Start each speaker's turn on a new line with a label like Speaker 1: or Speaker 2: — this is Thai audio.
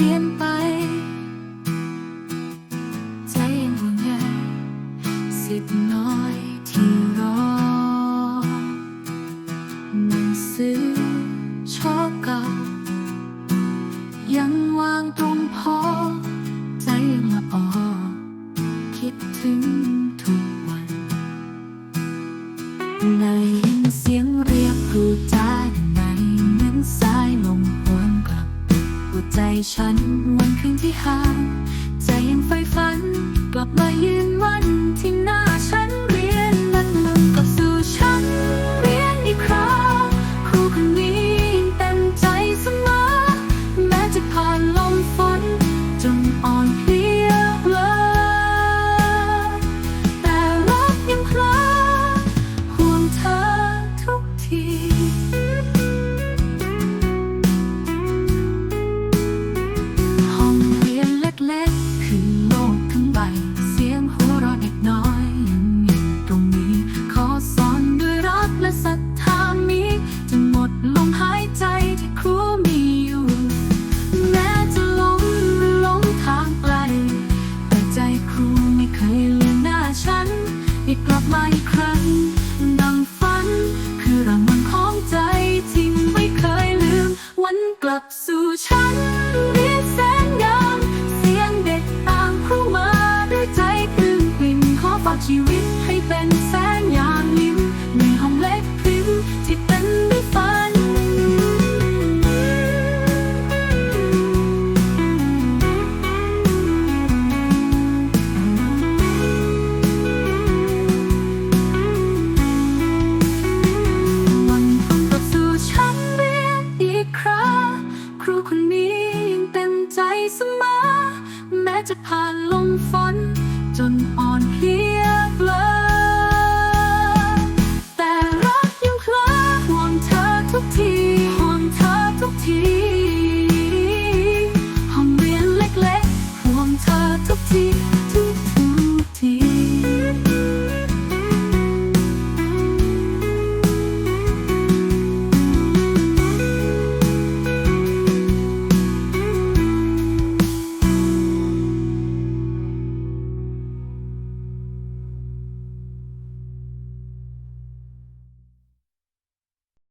Speaker 1: รียนไป ใจยังห่วงใยสิทธิ์น้อยที่รอหนังสือชอบเก่า ยังวางตรงพอ ใจยังละออคิดถึงทุกวันได้ยินเสียงเรียกพูดจาในเหมือนสายลมหวนกลับ หัวใจฉันวันคืนที่ห่างใจยังใฝ่ฝัน ลับมาอีกครั้ง ดังฝัน คือรางวัลของใจที่ไม่เคยลืม วันกลับสู่ฉันเรียกแสนงาม เสียงเด็กตามครูมาด้วยใจปลื้มปริ่มขอฝากชีวิตให้เป็น 只怕龙凤。